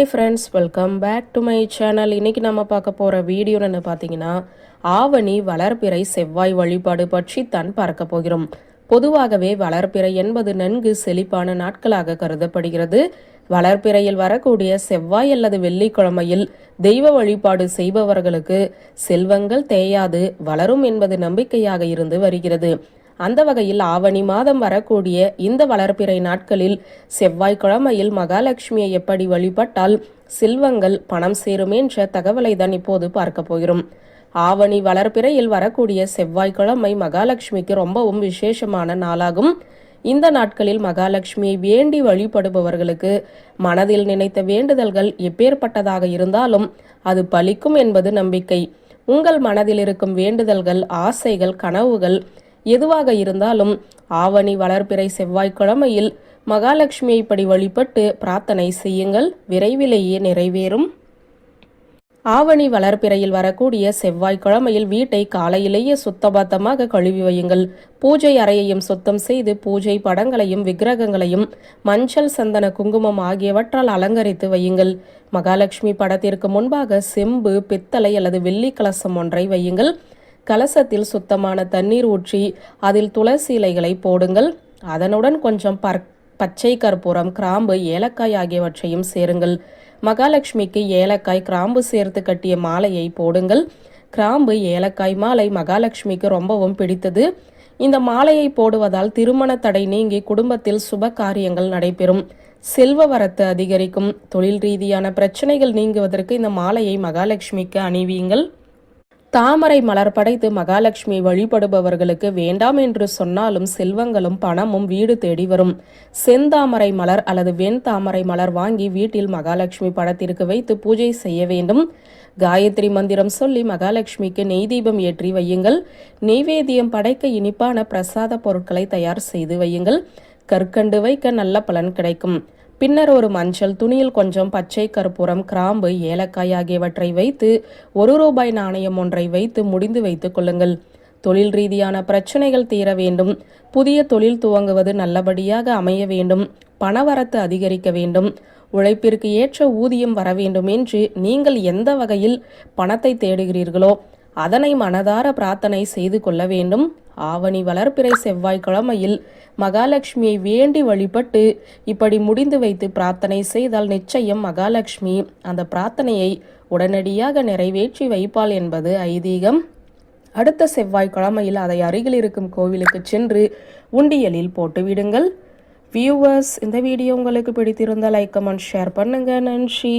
Hey friends welcome back to my channel இன்னைக்கு நம்ம பார்க்க போகிற வீடியோன்னு பார்த்தீங்கன்னா ஆவணி வளர்பிறை செவ்வாய் வழிபாடு பற்றி தான் பார்க்க போகிறோம். பொதுவாகவே வளர்பிறை என்பது நன்கு செழிப்பான நாட்களாக கருதப்படுகிறது. வளர்பிறையில் வரக்கூடிய செவ்வாய் அல்லது வெள்ளிக்கிழமையில் தெய்வ வழிபாடு செய்பவர்களுக்கு செல்வங்கள் தேயாது வளரும் என்பது நம்பிக்கையாக இருந்து வருகிறது. அந்த வகையில் ஆவணி மாதம் வரக்கூடிய இந்த வளர்ப்பிறை நாட்களில் செவ்வாய்க்கிழமையில் மகாலட்சுமியை எப்படி வழிபட்டால் செல்வங்கள் பணம் சேரும் என்ற தகவலை தான் இப்போது பார்க்க போகிறோம். ஆவணி வளர்ப்பிறையில் வரக்கூடிய செவ்வாய்க்கிழமை மகாலட்சுமிக்கு ரொம்பவும் விசேஷமான நாளாகும். இந்த நாட்களில் மகாலட்சுமியை வேண்டி வழிபடுபவர்களுக்கு மனதில் நினைத்த வேண்டுதல்கள் எப்பேற்பட்டதாக இருந்தாலும் அது பலிக்கும் என்பது நம்பிக்கை. உங்கள் மனதில் இருக்கும் வேண்டுதல்கள் ஆசைகள் கனவுகள் எதுவாக இருந்தாலும் ஆவணி வளர்பிறை செவ்வாய்க்கிழமையில் மகாலட்சுமியை படி வழிபட்டு பிரார்த்தனை செய்யுங்கள். விரைவிலேயே நிறைவேறும். ஆவணி வளர்பிறையில் வரக்கூடிய செவ்வாய்க்கிழமையில் வீட்டை காலையிலேயே சுத்தபத்தமாக கழுவி வையுங்கள். பூஜை அறையையும் சுத்தம் செய்து பூஜை படங்களையும் விக்கிரகங்களையும் மஞ்சள் சந்தன குங்குமம் ஆகியவற்றால் அலங்கரித்து வையுங்கள். மகாலட்சுமி படத்திற்கு முன்பாக செம்பு பித்தளை அல்லது வெள்ளி கலசம் ஒன்றை வையுங்கள். கலசத்தில் சுத்தமான தண்ணீர் ஊற்றி அதில் துளசி இலைகளை போடுங்கள். அதனுடன் கொஞ்சம் பற் பச்சை கற்பூரம் கிராம்பு ஏலக்காய் ஆகியவற்றையும் சேருங்கள். மகாலட்சுமிக்கு ஏலக்காய் கிராம்பு சேர்த்து கட்டிய மாலையை போடுங்கள். கிராம்பு ஏலக்காய் மாலை மகாலட்சுமிக்கு ரொம்பவும் பிடித்தது. இந்த மாலையை போடுவதால் திருமண தடை நீங்கி குடும்பத்தில் சுப காரியங்கள் நடைபெறும். செல்வ வரத்து அதிகரிக்கும். தொழில் ரீதியான பிரச்சனைகள் நீங்குவதற்கு இந்த மாலையை மகாலட்சுமிக்கு அணிவியுங்கள். தாமரை மலர் படைத்து மகாலட்சுமி வழிபடுபவர்களுக்கு வேண்டாம் என்று சொன்னாலும் செல்வங்களும் பணமும் வீடு தேடி வரும். செந்தாமரை மலர் அல்லது வெண் தாமரை மலர் வாங்கி வீட்டில் மகாலட்சுமி படத்திற்கு வைத்து பூஜை செய்ய வேண்டும். காயத்ரி மந்திரம் சொல்லி மகாலட்சுமிக்கு நெய் தீபம் ஏற்றி வையுங்கள். நெய்வேத்தியம் படைக்க இனிப்பான பிரசாத பொருட்களை தயார் செய்து வையுங்கள். கற்கண்டு வைக்க நல்ல பலன் கிடைக்கும். பின்னர் ஒரு மஞ்சள் துணியில் கொஞ்சம் பச்சை கற்பூரம் கிராம்பு ஏலக்காய் ஆகியவற்றை வைத்து ஒரு ரூபாய் நாணயம் ஒன்றை வைத்து முடிந்து வைத்துக் கொள்ளுங்கள். தொழில் ரீதியான பிரச்சனைகள் தீர வேண்டும். புதிய தொழில் துவங்குவது நல்லபடியாக அமைய வேண்டும். பணவரத்து அதிகரிக்க வேண்டும். உழைப்பிற்கு ஏற்ற ஊதியம் வர வேண்டும் என்று நீங்கள் எந்த வகையில் பணத்தை தேடுகிறீர்களோ அதனை மனதார பிரார்த்தனை செய்து கொள்ள வேண்டும். ஆவணி வளர்ப்பிறை செவ்வாய்க்கிழமையில் மகாலட்சுமியை வேண்டி வழிபட்டு இப்படி முடிந்து வைத்து பிரார்த்தனை செய்தால் நிச்சயம் மகாலட்சுமி அந்த பிரார்த்தனையை உடனடியாக நிறைவேற்றி வைப்பாள் என்பது ஐதீகம். அடுத்த செவ்வாய்க்கிழமையில் அதை அருகில் இருக்கும் கோவிலுக்கு சென்று உண்டியலில் போட்டுவிடுங்கள் வியூவர்ஸ் இந்த வீடியோ உங்களுக்கு பிடித்திருந்தால் லைக் கமெண்ட் ஷேர் பண்ணுங்கள் நன்றி.